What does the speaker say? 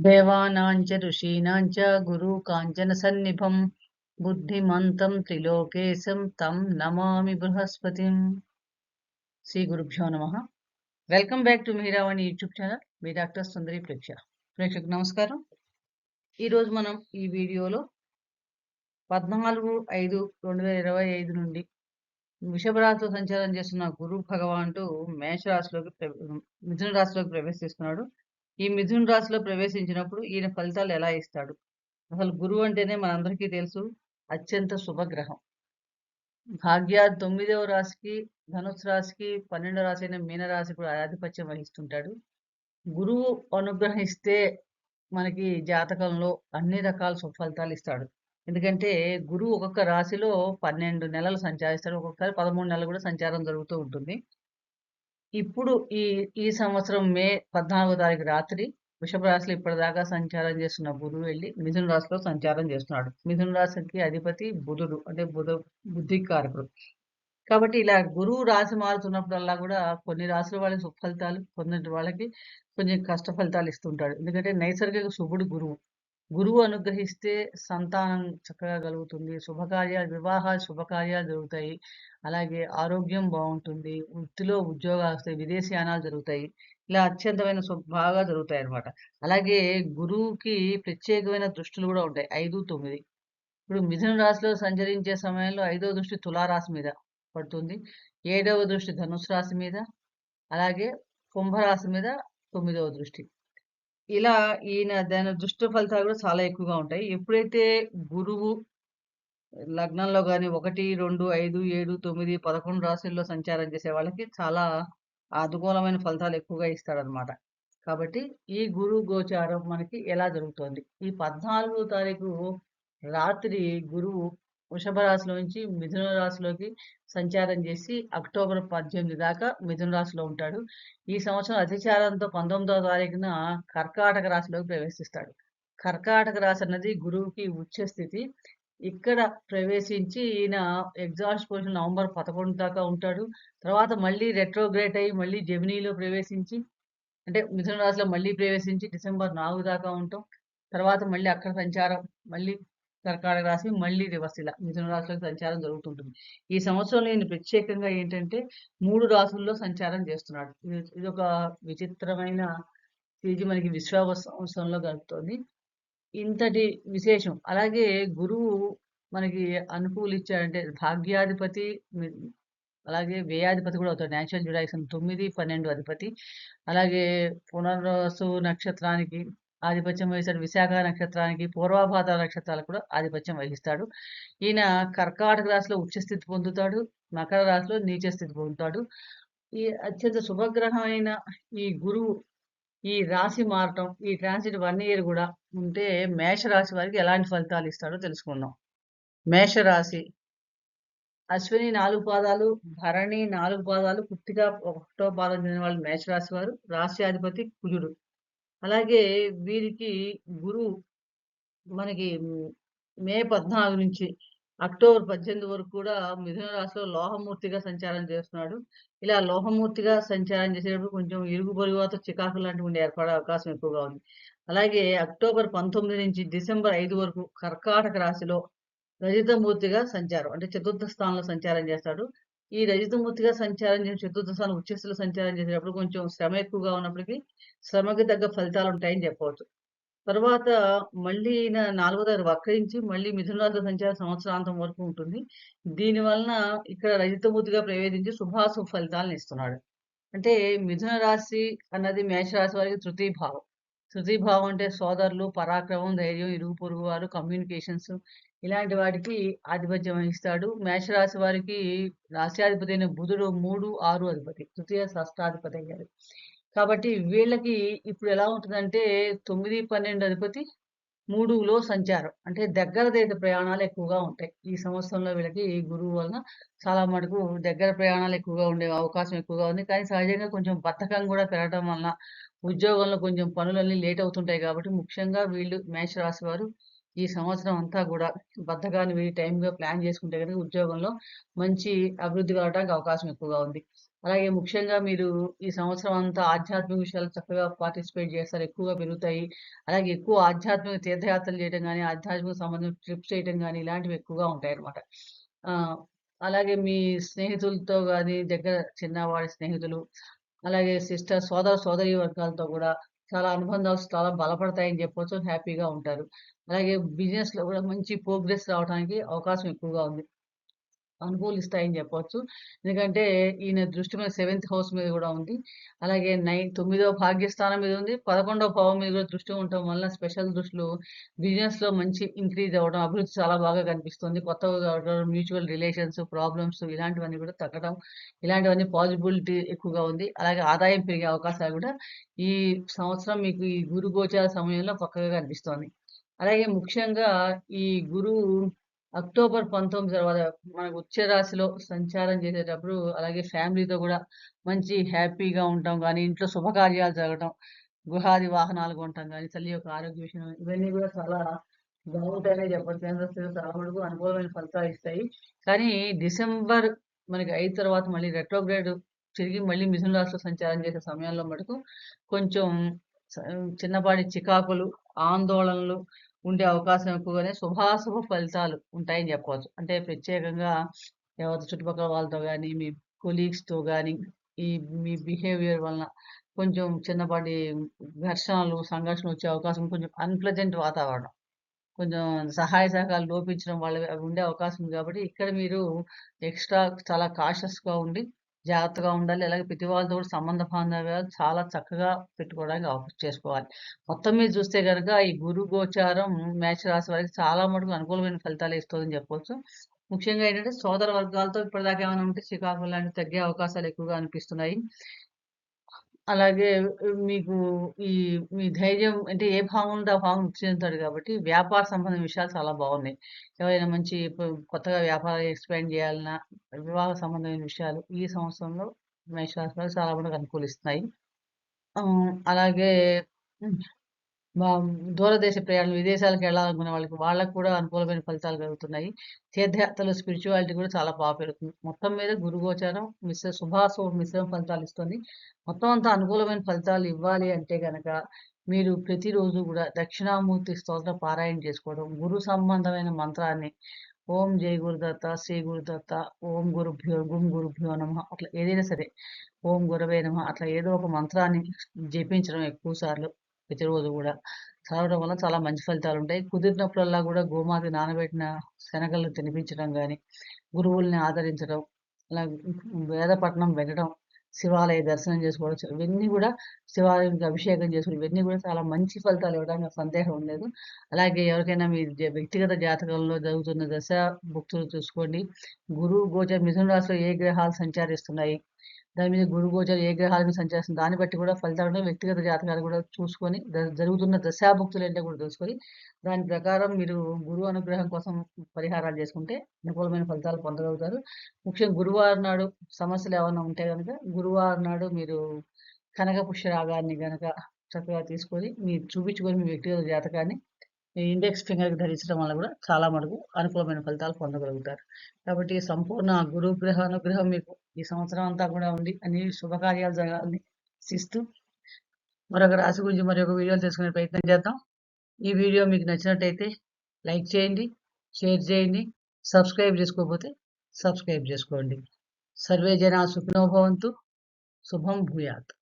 దేవానాంచ ఋషీణాంచ గురు కాంచన సన్నిభం. బుద్ధిమంతం త్రిలోకేశం తం నమామి బృహస్పతిం. శ్రీ గురుభ్యో నమ. Welcome back to Meeravani YouTube channel. Me doctor Sundari ప్రేక్ష. ప్రేక్షకు నమస్కారం. ఈరోజు మనం ఈ వీడియోలో పద్నాలుగు ఐదు రెండు వేల ఇరవై ఐదు నుండి వృషభరాశిలో సంచారం చేస్తున్న గురు భగవానుడు మేషరాశిలోకి ప్ర- మిథున రాశిలోకి ప్రవేశిస్తున్నాడు. ఈ మిథున్ రాశిలో ప్రవేశించినప్పుడు ఈయన ఫలితాలు ఎలా ఇస్తాడు? అసలు గురువు అంటేనే మనందరికీ తెలుసు అత్యంత శుభగ్రహం. భాగ్య తొమ్మిదవ రాశికి ధనుసు రాశికి పన్నెండవ రాశి అయిన మీనరాశి కూడా ఆధిపత్యం వహిస్తుంటాడు. గురువు అనుగ్రహిస్తే మనకి జాతకంలో అన్ని రకాల సుఫలితాలు ఇస్తాడు. ఎందుకంటే గురువు ఒక్కొక్క రాశిలో పన్నెండు నెలలు సంచారిస్తాడు ఒక్కొక్కసారి పదమూడు నెలలు కూడా సంచారం జరుగుతూ ఉంటుంది. ఇప్పుడు ఈ ఈ సంవత్సరం మే పద్నాలుగో తారీఖు రాత్రి వృషభ రాశిలో ఇప్పటిదాకా సంచారం చేస్తున్న బుధుడు వెళ్ళి మిథున రాశిలో సంచారం చేస్తున్నాడు. మిథున రాశికి అధిపతి బుధుడు అంటే బుధ బుద్ధి కారకుడు. కాబట్టి ఇలా గురువు రాశి మారుతున్నప్పుడల్లా కూడా కొన్ని రాశుల వాళ్ళకి సుఫలితాలు ఫలితాలు కొన్ని వాళ్ళకి కొంచెం కష్ట ఫలితాలు ఇస్తుంటాడు. ఎందుకంటే నైసర్గిక శుభుడు గురువు. గురువు అనుగ్రహిస్తే సంతానం చక్కగా కలుగుతుంది. శుభకార్యాలు వివాహ శుభకార్యాలు జరుగుతాయి. అలాగే ఆరోగ్యం బాగుంటుంది. వృత్తిలో ఉద్యోగాలు వస్తాయి. విదేశీయానాలు జరుగుతాయి. ఇలా అత్యంతమైన బాగా జరుగుతాయి అన్నమాట. అలాగే గురువుకి ప్రత్యేకమైన దృష్టిలు కూడా ఉంటాయి. ఐదు తొమ్మిది. ఇప్పుడు మిథున రాశిలో సంచరించే సమయంలో ఐదవ దృష్టి తులారాశి మీద పడుతుంది. ఏడవ దృష్టి ధనుసు రాశి మీద. అలాగే కుంభరాశి మీద తొమ్మిదవ దృష్టి. ఇలా ఈయన దాని దుష్ట ఫలితాలు కూడా చాలా ఎక్కువగా ఉంటాయి. ఎప్పుడైతే గురువు లగ్నంలో కానీ ఒకటి రెండు ఐదు ఏడు తొమ్మిది పదకొండు రాశుల్లో సంచారం చేసే వాళ్ళకి చాలా అనుకూలమైన ఫలితాలు ఎక్కువగా ఇస్తాడనమాట కాబట్టి ఈ గురు గోచారం మనకి ఎలా జరుగుతోంది? ఈ పద్నాలుగో తారీఖు రాత్రి గురువు వృషభ రాశిలో నుంచి మిథున రాశిలోకి సంచారం చేసి అక్టోబర్ పద్దెనిమిది దాకా మిథున రాశిలో ఉంటాడు. ఈ సంవత్సరం అతిచారంతో పంతొమ్మిదవ తారీఖున కర్కాటక రాశిలోకి ప్రవేశిస్తాడు. కర్కాటక రాశి అన్నది గురువుకి ఉచ్చ స్థితి. ఇక్కడ ప్రవేశించి ఈయన ఎగ్జామ్స్ పొజిషన్ నవంబర్ పదకొండు దాకా ఉంటాడు. తర్వాత మళ్ళీ రెట్రోగ్రేట్ అయ్యి మళ్ళీ జెమినీలో ప్రవేశించి అంటే మిథున రాశిలో మళ్ళీ ప్రవేశించి డిసెంబర్ నాలుగు దాకా ఉంటాం. తర్వాత మళ్ళీ అక్కడ సంచారం మళ్ళీ కర్కాటక రాశి మళ్ళీ రివర్స్ ఇలా మిథున రాశిలో సంచారం జరుగుతుంటుంది. ఈ సంవత్సరంలో ఈయన ప్రత్యేకంగా ఏంటంటే మూడు రాశుల్లో సంచారం చేస్తున్నాడు. ఇది ఇది ఒక విచిత్రమైన ఇది మనకి విశ్వాసంలో కలుగుతుంది. ఇంతటి విశేషం. అలాగే గురువు మనకి అనుకూలించాడంటే భాగ్యాధిపతి అలాగే వ్యయాధిపతి కూడా అవుతాడు. న్యాచురల్ జుడాక్సన్ తొమ్మిది పన్నెండు అధిపతి. అలాగే పునర్వసు నక్షత్రానికి ఆధిపత్యం వహిస్తాడు. విశాఖ నక్షత్రానికి పూర్వాభాద నక్షత్రాలకు కూడా ఆధిపత్యం వహిస్తాడు. ఈయన కర్కాటక రాశిలో ఉచ్చస్థితి పొందుతాడు. మకర రాశిలో నీచ స్థితి పొందుతాడు. ఈ అత్యంత శుభగ్రహమైన ఈ గురువు ఈ రాశి మారటం ఈ ట్రాన్సిట్ వన్ ఇయర్ కూడా ఉంటే మేష రాశి వారికి ఎలాంటి ఫలితాలు ఇస్తాడో తెలుసుకుందాం. మేష రాశి అశ్విని నాలుగు పాదాలు భరణి నాలుగు పాదాలు పుట్టిగా ఒకటో పాదం చెందిన వాళ్ళు మేషరాశి వారు. రాశి అధిపతి కుజుడు. అలాగే వీరికి గురువు మనకి మే పద్నాలుగు నుంచి అక్టోబర్ పద్దెనిమిది వరకు కూడా మిథున రాశిలో లోహమూర్తిగా సంచారం చేస్తున్నాడు. ఇలా లోహమూర్తిగా సంచారం చేసేటప్పుడు కొంచెం ఇరుగు పొరుగుతో చికాకు లాంటివి ఉండే ఏర్పడే అవకాశం ఎక్కువగా ఉంది. అలాగే అక్టోబర్ పంతొమ్మిది నుంచి డిసెంబర్ ఐదు వరకు కర్కాటక రాశిలో రజితమూర్తిగా సంచారం అంటే చతుర్థ స్థానంలో సంచారం చేస్తాడు. ఈ రజితమూర్తిగా సంచారం చేసిన చతుర్థ ఉచ్చస్థులు సంచారం చేసేటప్పుడు కొంచెం శ్రమ ఎక్కువగా ఉన్నప్పటికీ శ్రమకి తగ్గ ఫలితాలు ఉంటాయని చెప్పవచ్చు. తర్వాత మళ్ళీ ఈయన నాలుగో తారీఖు వక్రించి మళ్ళీ మిథునరాశి సంచార సంవత్సరాంతం వరకు ఉంటుంది. దీని వలన ఇక్కడ రజితమూర్తిగా ప్రవేశించి శుభాశుభ ఫలితాలను ఇస్తున్నాడు. అంటే మిథున రాశి అన్నది మేషరాశి వారికి తృతీయ భావం. తృతీయ అంటే సోదరులు పరాక్రమం ధైర్యం ఇరుగు పొరుగు వారు కమ్యూనికేషన్స్ ఇలాంటి వాటికి ఆధిపత్యం వహిస్తాడు. మేషరాశి వారికి రాశ్యాధిపతి అయిన బుధుడు మూడు ఆరు అధిపతి తృతీయ షష్టాధిపతి అయ్యారు. కాబట్టి వీళ్ళకి ఇప్పుడు ఎలా ఉంటుందంటే తొమ్మిది పన్నెండు అధిపతి మూడులో సంచారం. అంటే దగ్గర దగ్గర ప్రయాణాలు ఎక్కువగా ఉంటాయి. ఈ సంవత్సరంలో వీళ్ళకి గురువు వలన చాలా మటుకు దగ్గర ప్రయాణాలు ఎక్కువగా ఉండే అవకాశం ఎక్కువగా ఉంది. కానీ సహజంగా కొంచెం బద్ధకం కూడా పెరగడం వలన ఉద్యోగంలో కొంచెం పనులన్నీ లేట్ అవుతుంటాయి కాబట్టి ముఖ్యంగా వీళ్ళు మేషరాశి వారు ఈ సంవత్సరం అంతా కూడా బద్దగాని వీడి టైంగా ప్లాన్ చేసుకుంటే కనుక ఉద్యోగంలో మంచి అభివృద్ధి కావడానికి అవకాశం ఎక్కువగా ఉంది అలాగే ముఖ్యంగా మీరు ఈ సంవత్సరం అంతా ఆధ్యాత్మిక విషయాలు చక్కగా పార్టిసిపేట్ చేస్తారు. ఎక్కువగా పెరుగుతాయి. అలాగే ఎక్కువ ఆధ్యాత్మిక తీర్థయాత్రలు చేయడం కానీ ఆధ్యాత్మిక సంబంధించిన ట్రిప్స్ చేయడం కానీ ఇలాంటివి ఎక్కువగా ఉంటాయి అన్నమాట అలాగే మీ స్నేహితులతో కానీ దగ్గర చిన్నవాడి స్నేహితులు, అలాగే సిస్టర్ సోదర సోదరీ వర్గాలతో కూడా చాలా అనుబంధాలు చాలా బలపడతాయని చెప్పొచ్చు. హ్యాపీగా ఉంటారు. అలాగే బిజినెస్‌లో కూడా మంచి ప్రోగ్రెస్ రావడానికి అవకాశం ఎక్కువగా ఉంది. అనుకూలిస్తాయని చెప్పవచ్చు ఎందుకంటే ఈయన దృష్టి మీద సెవెంత్ హౌస్ మీద కూడా ఉంది. అలాగే నై తొమ్మిదవ భాగ్యస్థానం మీద ఉంది. 11వ భావం మీద కూడా దృష్టి ఉండటం వల్ల స్పెషల్ దృష్టిలో బిజినెస్‌లో మంచి ఇంక్రీజ్ అవ్వడం, అభివృద్ధి చాలా బాగా కనిపిస్తుంది. కొత్తగా మ్యూచువల్ రిలేషన్స్, ప్రాబ్లమ్స్ ఇలాంటివన్నీ కూడా తగ్గడం, ఇలాంటివన్నీ పాజిబిలిటీ ఎక్కువగా ఉంది. అలాగే ఆదాయం పెరిగే అవకాశాలు కూడా ఈ సంవత్సరం మీకు ఈ గురు గోచార సమయంలో పక్కగా కనిపిస్తోంది. అలాగే ముఖ్యంగా ఈ గురువు అక్టోబర్ 19 తర్వాత మనకు ఉచ్చ రాశిలో సంచారం చేసేటప్పుడు అలాగే ఫ్యామిలీతో కూడా మంచి హ్యాపీగా ఉంటాం కానీ ఇంట్లో శుభకార్యాలు జరగటం, గృహాది వాహనాలు కొనటం కానీ తల్లి యొక్క ఆరోగ్య విషయం ఇవన్నీ కూడా చాలా బాగుంటాయనే చెప్పొచ్చు. కేంద్ర చాలా అనుకూలమైన ఫలితాలు ఇస్తాయి. కానీ డిసెంబర్ మనకి అయిన తర్వాత మళ్ళీ రెట్రోగ్రేడ్ తిరిగి మళ్ళీ మిథున రాశిలో సంచారం చేసే సమయంలో మటుకు కొంచెం చిన్నపాటి చికాకులు, ఆందోళనలు ఉండే అవకాశం ఎక్కువగానే శుభాశుభ ఫలితాలు ఉంటాయని చెప్పవచ్చు. అంటే ప్రత్యేకంగా ఎవరి చుట్టుపక్కల వాళ్ళతో కానీ మీ కొలీగ్స్‌తో కానీ ఈ మీ బిహేవియర్ వలన కొంచెం చిన్నపాటి ఘర్షణలు, సంఘర్షణలు వచ్చే అవకాశం కొంచెం అన్‌ప్లెజెంట్ వాతావరణం. కొంచెం సహాయ సహకారాలు లోపించడం వాళ్ళ ఉండే అవకాశం ఉంది కాబట్టి, ఇక్కడ మీరు ఎక్స్‌ట్రా చాలా కాషియస్‌గా ఉండి జాగ్రత్తగా ఉండాలి. అలాగే ప్రతి వాళ్ళతో కూడా సంబంధ బాంధవ్యాలు చాలా చక్కగా పెట్టుకోవడానికి అవ చేసుకోవాలి. మొత్తం మీద చూస్తే కనుక ఈ గురు గోచారం మేష రాశి వారికి చాలా మటుకు అనుకూలమైన ఫలితాలు ఇస్తుందని చెప్పొచ్చు. ముఖ్యంగా ఏంటంటే సోదర వర్గాలతో ఇప్పటిదాకా ఏమైనా ఉంటే చికాకులు లాంటివి తగ్గే అవకాశాలు ఎక్కువగా అనిపిస్తున్నాయి. అలాగే మీకు ఈ మీ ధైర్యం అంటే ఏ భావం ఉంటే ఆ భావం వృద్ధి చెందుతాడు కాబట్టి వ్యాపార సంబంధమైన విషయాలు చాలా బాగున్నాయి. ఎవరైనా మంచి ఇప్పుడు కొత్తగా వ్యాపారం ఎక్స్‌పాండ్ చేయాలన్నా, వివాహ సంబంధమైన విషయాలు ఈ సంవత్సరంలో మేషరాశి వారికి చాలా మటుకు అనుకూలిస్తున్నాయి. అలాగే హ్మ్. దూరదేశ ప్రయాణం విదేశాలకు వెళ్ళాలనుకునే వాళ్ళకి వాళ్ళకి కూడా అనుకూలమైన ఫలితాలు కలుగుతున్నాయి. తీర్థయాత్రలు, స్పిరిచువాలిటీ కూడా చాలా బాగా పెరుగుతుంది. మొత్తం మీద గురుగోచారం మిశ్ర శుభాశుభ మిశ్రమ ఫలితాలు ఇస్తుంది. మొత్తం అంతా అనుకూలమైన ఫలితాలు ఇవ్వాలి అంటే కనుక మీరు ప్రతిరోజు కూడా దక్షిణామూర్తి స్తోత్ర పారాయణ చేసుకోవడం, గురు సంబంధమైన మంత్రాన్ని ఓం జై గురుదత్త, శ్రీ గురుదత్త, ఓం గురుభ్యో గుం గురుభ్యో నమ అట్లా ఏదైనా సరే, ఓం గురవే నమ అట్లా ఏదో ఒక మంత్రాన్ని జపించడం ఎక్కువ సార్లు ప్రతిరోజు కూడా చదవడం వల్ల చాలా మంచి ఫలితాలు ఉంటాయి కుదిరినప్పుడల్లా కూడా గోమాత నానబెట్టిన శనగలను తినిపించడం కానీ గురువుల్ని ఆదరించడం, అలా వేదపట్నం వెళ్ళడం శివాలయ దర్శనం చేసుకోవడం ఇవన్నీ కూడా శివాలయానికి అభిషేకం చేసుకోవడం ఇవన్నీ కూడా చాలా మంచి ఫలితాలు ఇవ్వడానికి సందేహం లేదు. అలాగే ఎవరికైనా మీ వ్యక్తిగత జాతకంలో జరుగుతున్న దశ భుక్తులు చూసుకోండి. గురువు గోచర మిథున రాశిలో ఏ గ్రహాలు సంచరిస్తున్నాయి, దాని మీద గురు గోచర ఏ గ్రహాలను సంచరిస్తుంది దాన్ని బట్టి కూడా ఫలితాలను వ్యక్తిగత జాతకాలు కూడా చూసుకొని జరుగుతున్న దశాభుక్తులు ఏంటో కూడా తెలుసుకొని, దాని ప్రకారం మీరు గురువు అనుగ్రహం కోసం పరిహారాలు చేసుకుంటే అనుకూలమైన ఫలితాలు పొందగలుగుతారు. ముఖ్యంగా గురువారం నాడు సమస్యలు ఏమైనా ఉంటే కనుక గురువారం నాడు మీరు కనక పుష్యరాగాన్ని కనుక చక్కగా తీసుకొని మీరు చూపించుకొని మీ వ్యక్తిగత జాతకాన్ని ఈ ఇండెక్స్ ఫింగర్‌కి ధరించడం వల్ల కూడా చాలా మటుకు అనుకూలమైన ఫలితాలు పొందగలుగుతారు. కాబట్టి సంపూర్ణ గురు గ్రహ అనుగ్రహం మీకు ఈ సంవత్సరం అంతా కూడా ఉండి అన్ని శుభకార్యాలు జరగాలని శిస్తూ మరొక రాశి గురించి మరొక వీడియోలు తెలుసుకునే ప్రయత్నం చేద్దాం. ఈ వీడియో మీకు నచ్చినట్టయితే లైక్ చేయండి, షేర్ చేయండి, సబ్స్క్రైబ్ చేసుకోకపోతే సబ్స్క్రైబ్ చేసుకోండి. సర్వే జనా సుఖినోభవంతు శుభం భూయాత్.